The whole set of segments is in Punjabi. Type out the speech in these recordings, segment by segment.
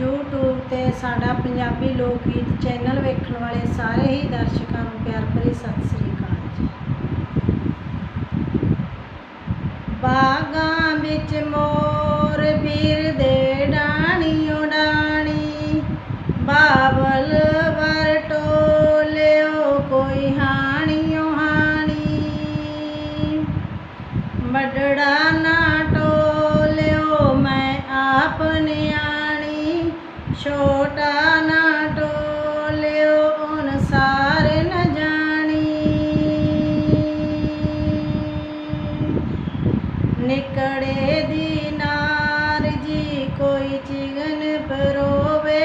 YouTube ਤੇ ਸਾਡਾ ਪੰਜਾਬੀ ਲੋਕ ਗੀਤ ਚੈਨਲ ਵੇਖਣ ਵਾਲੇ ਸਾਰੇ ਹੀ ਦਰਸ਼ਕਾਂ ਨੂੰ ਪਿਆਰ ਭਰੀ ਸਤਿ ਸ੍ਰੀ ਅਕਾਲ ਜੀ। ਬਾਗਾਂ ਵਿੱਚ ਮੋਰ, ਵੀਰ ਦੇ ਡਾਣੀ ਉਡਾਣੀ ਬਾਬਲ ਵਰ ਟੋਲਿਓ, ਕੋਈ ਹਾਣੀਓ ਹਾਣੀ। ਮਡੜਾ ਨਾ ਛੋਟਾ ਨਾ ਟੋਲਿਓ ਓਨ ਸਾਰੇ ਨ ਜਾਣੀ। ਨਿਕੜੇ ਦੀਨਾਰ ਜੀ ਕੋਈ ਚਿਗਨ ਪਰੋਵੇ,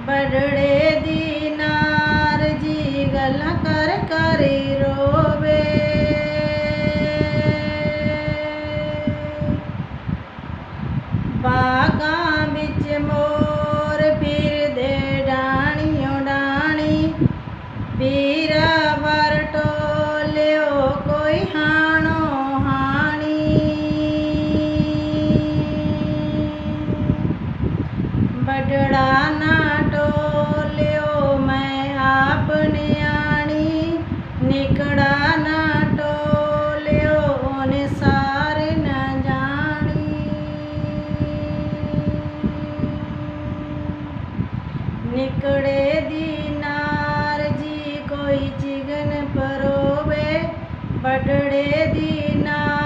ਬੜੜੇ ਦੀਨਾਰ ਜੀ ਗੱਲਾਂ ਕਰ ਕਰੀ ਜਾਣੀ ਦੀ ਨਾਰ ਜੀ ਕੋਈ ਚਿਗਨ ਪਰੋਵੇ ਬੜੜੇ ਦੀ ਨਾਰ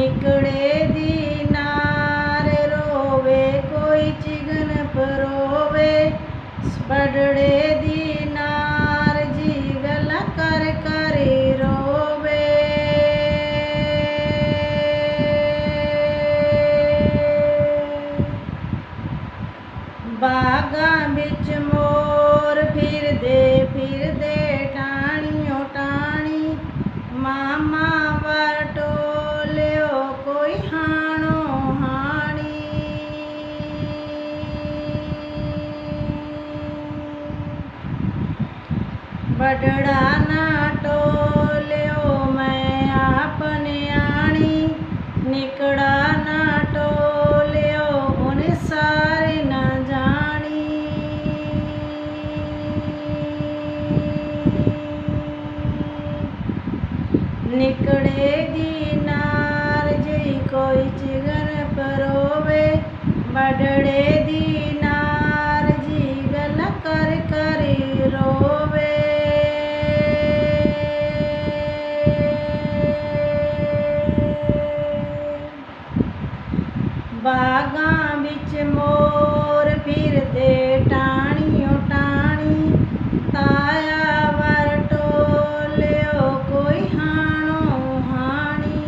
ਨਿਕੜੇ ਦੀ ਨਾਰ ਰੋਵੇ, ਕੋਈ ਚਿਗਨ ਪਰੋਵੇ। ਬੜੜੇ ਦੀ ਨਾਰ ਜੀ ਗੱਲਾਂ ਕਰ ਕਰੀ ਰੋਵੇ। ਬਾਗਾਂ ਵਿੱਚ ਮੋਰ ਫਿਰਦੇ ਫਿਰਦੇ ਟਾਣੀਓ ਟਾਣੀ ਮਾਮਾ ਹਾਣੀ ਨਾ ਟੋਲਿਓ ਮੈਂ ਆਪ ਨਿਆਣੀ ਨਿਕੜਾ ਨਾ ਟੋਲਿਓ ਉਹਨੇ ਸਾਰੇ ਨਾ ਜਾਣੀ ਨਿਕੜੇ ਦੀ ਨਾਰ ਜੀ ਕੋਈ ਚਿਗਨ ਪਰੋਵੇ ਬੜੜੇ ਦੀ ਮੋਰ ਫਿਰਦੇ ਟਾਣੀਓ ਟਾਣੀ। ਤਾਇਆ ਵਰ ਟੋਲਿਓ ਕੋਈ ਹਾਣੋ ਹਾਣੀ।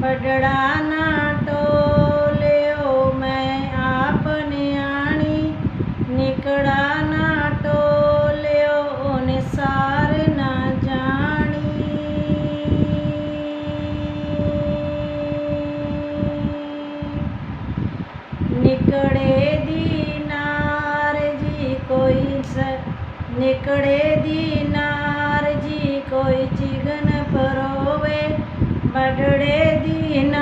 ਬੜੜਾ ਨਾ નીકળે દિનારજી કોઈ ચિગન પરોવે બડડે દિન